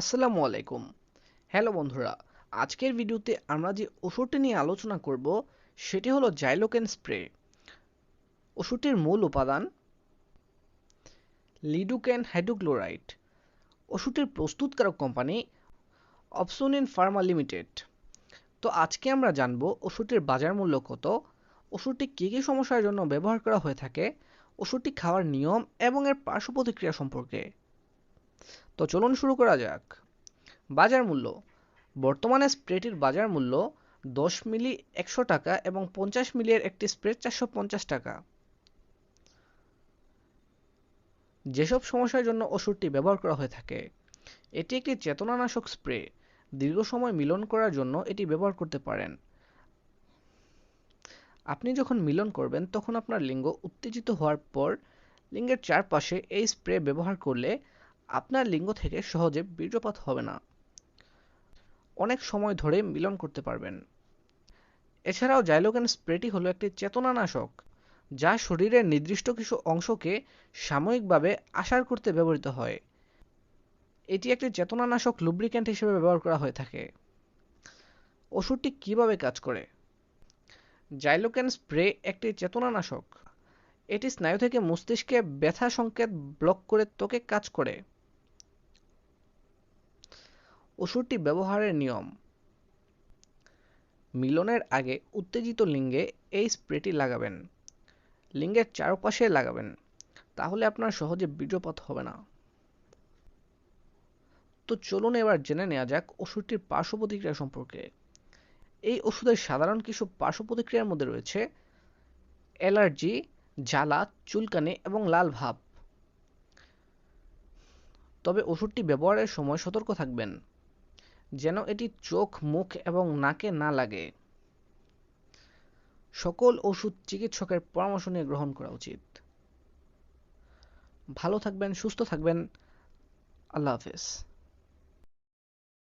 আসসালামু আলাইকুম। হ্যালো বন্ধুরা, আজকের ভিডিওতে আমরা যে ওষুধটি নিয়ে আলোচনা করব, সেটি হলো জাইলোকেন স্প্রে। ওষুধটির মূল উপাদান লিডুকেন হাইড্রোক্লোরাইড। ওষুধটির প্রস্তুতকারক কোম্পানি অপসোনিন ফার্মা লিমিটেড। তো আজকে আমরা জানব ওষুধটির বাজার মূল্য কত, ওষুধটি কী কী সমস্যার জন্য ব্যবহার করা হয়ে থাকে, ওষুধটি খাওয়ার নিয়ম এবং এর পার্শ্ব প্রতিক্রিয়া সম্পর্কে। তো চলুন শুরু করা যাক। বাজার মূল্য। বর্তমানে স্প্রেটির বাজার মূল্য দশ মিলি একশো টাকা এবং পঞ্চাশ মিলির একটি স্প্রে চারশো পঞ্চাশ টাকা। যেসব সমস্যার জন্য ওষুধটি ব্যবহার করা হয়ে থাকে, এটি একটি চেতনানাশক স্প্রে। দীর্ঘ সময় মিলন করার জন্য এটি ব্যবহার করতে পারেন। আপনি যখন মিলন করবেন, তখন আপনার লিঙ্গ উত্তেজিত হওয়ার পর লিঙ্গের চারপাশে এই স্প্রে ব্যবহার করলে আপনার লিঙ্গ থেকে সহজে বীর্যপাত হবে না। অনেক সময় ধরে মিলন করতে পারবেন। এছাড়াও জাইলোকেন স্প্রেটি হলো একটি চেতনানাশক, যা শরীরের নির্দিষ্ট কিছু অংশকে সাময়িকভাবে আসার করতে ব্যবহৃত হয়। এটি একটি চেতনানাশক লুব্রিক্যান্ট হিসেবে ব্যবহার করা হয়ে থাকে। ওষুধটি কীভাবে কাজ করে? জাইলোকেন স্প্রে একটি চেতনানাশক। এটি স্নায়ু থেকে মস্তিষ্কে ব্যথা সংকেত ব্লক করে ত্বকে কাজ করে। ওষুধটি ব্যবহারের নিয়ম। মিলনের আগে উত্তেজিত লিঙ্গে এই স্প্রেটি লাগাবেন। লিঙ্গের চারপাশে লাগাবেন। তাহলে আপনার সহজে বীর্যপাত হবে না। তো চলুন এবার জেনে নেওয়া যাক ওষুধটির পার্শ্ব প্রতিক্রিয়া সম্পর্কে। এই ওষুধের সাধারণ কিছু পার্শ্ব প্রতিক্রিয়ার মধ্যে রয়েছে অ্যালার্জি, জ্বালা, চুলকানি এবং লাল ভাব। তবে ওষুধটি ব্যবহারের সময় সতর্ক থাকবেন। যেন এটি চোখ, মুখ এবং নাকে না লাগে। সকল ওষুধ চিকিৎসকের পরামর্শ নিয়ে গ্রহণ করা উচিত। ভালো থাকবেন, সুস্থ থাকবেন। আল্লাহ হাফেজ।